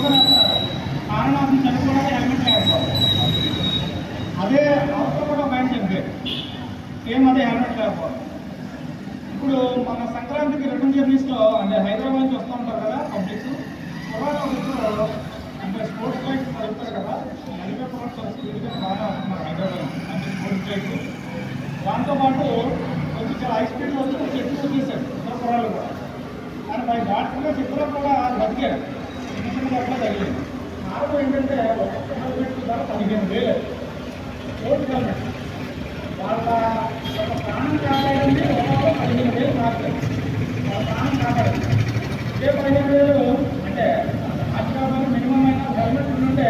Slogan వేస్తారు చనిపోవడానికి helmet లేకపోవడం అదే అవసరం కూడా మైండ్ చెప్పే సేమ్ అదే హెల్మెట్ లేకపోవడం ఇప్పుడు మన సంక్రాంతికి రిటర్న్ జర్నీస్లో అంటే హైదరాబాద్ నుంచి వస్తూ ఉంటారు కదా పబ్లిక్ పురాణంలో అంటే స్పోర్ట్స్ బైక్స్ నడుపుతారు కదా. నడిపే ప్రోడక్ట్స్ వచ్చి విడిగా బాగా వస్తున్నారు హైదరాబాద్ అంటే స్పోర్ట్స్ బైక్స్ దాంతోపాటు కొంచెం చాలా హై స్పీడ్లో వచ్చి కొంచెం వచ్చేసారు ఇతర కూడా. కానీ పై డాక్టర్గా ఇద్దరు కూడా బతికారు. చిన్న చిన్న అట్లా కారణం ఏంటంటే ఒక్కొక్క హెల్మెట్ ధర పదిహేను వేలు కోటి హెల్మెట్ వాళ్ళ ఒక ప్రాణం కాపాడింది ఒక పదిహేను వేలు మాత్రమే వాళ్ళ ప్రాణం కాపాడింది ఇదే పదిహేను వేలు అంటే మినిమం హెల్మెట్ ఉంటే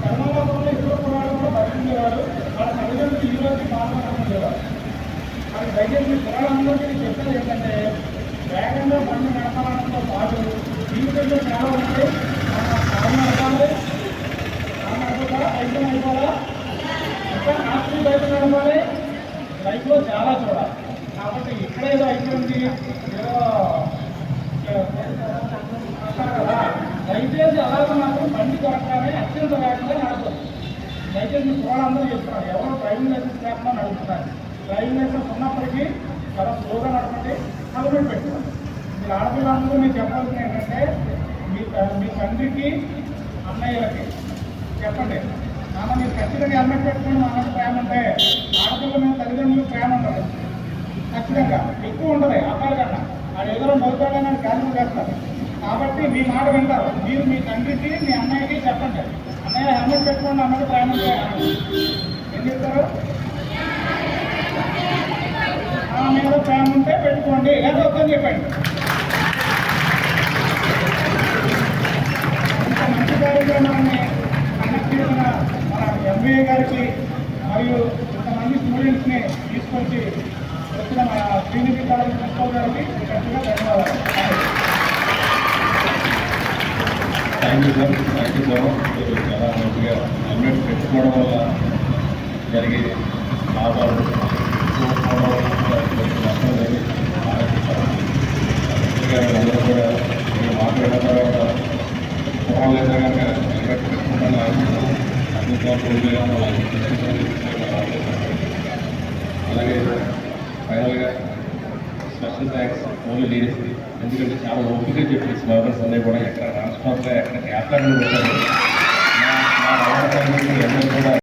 కర్మలోకంలో కూడా వాళ్ళ తల్లిదండ్రులు ఈ రోజు బాధపడుతుండేవారు దయచేసి చెప్పేది ఏంటంటే వేగంగా బండి నడపాలనడంతో పాటు జీవితంలో చాలా ఉంటాయి నడపాలి కారణం లైఫ్లో చాలా చూడాలి కాబట్టి ఇక్కడ అయిపోయింది ఏదో కదా దయచేసి అలాగే మాత్రం బండి దొరకగానే అత్యంత వేగంగా నడపదు దయచేసి మీ అందరూ చెప్తున్నారు ఎవరు డ్రైవింగ్ లైసెన్స్ లేకుండా నడుపుతున్నారు డ్రైవింగ్ లైసెన్స్ ఉన్నప్పటికీ చాలా స్లోగా నడపండి హెల్మెట్ పెట్టుకోండి మీరు ఆడపిల్లలందరూ మీరు చెప్పాల్సింది ఏంటంటే మీ మీ తండ్రికి అన్నయ్యలకి చెప్పండి. నాన్న మీరు ఖచ్చితంగా హెల్మెట్ పెట్టుకుని మా అన్నకి ప్రేమ అంటే ఆడపిల్ల మీద తల్లిదండ్రులకు ప్రేమ ఉండదు ఖచ్చితంగా. ఎక్కువ ఉండదు అబ్బాయి కన్నా. వాడు ఎదురు మొదలుతాడని క్యాన్సిల్ చేస్తారు. కాబట్టి మీ మాట వింటారు. మీరు మీ తండ్రికి మీ అన్నయ్యకి చెప్పండి. అన్నయ్య హెల్మెట్ పెట్టుకోండి అన్నది ప్రేమ ఏం చెప్తారు? మీద ప్రేమ ఉంటే పెట్టుకోండి. లేదా వద్దని చెప్పండి. ఎంబీఏ గారికి మరియు కొంతమంది స్టూడెంట్స్ని తీసుకొచ్చి వచ్చిన మన శ్రీనిధి కాలేజ్ ప్రిన్సిపల్ గారికి గట్టిగా ధన్యవాదాలు. Thank you sir thank you sir మీరు చాలా మంచిగా హెల్మెట్ పెట్టుకోవడం వల్ల జరిగే లాభాలు అందరూ కూడా మీరు మాట్లాడిన తర్వాత కుటుంబాలు అయితే కనుక హెల్మెట్ పెట్టుకుంటాను అలాగే ఫైనల్గా స్పెషల్ థ్యాంక్స్ ఓన్లీ లేడీస్ ఎందుకంటే చాలా ఓపిక చెప్పి స్లోగన్స్ అన్నీ కూడా ఎక్కడ రాష్ట్రంలో ఎక్కడ క్యాప్టన్ కూడా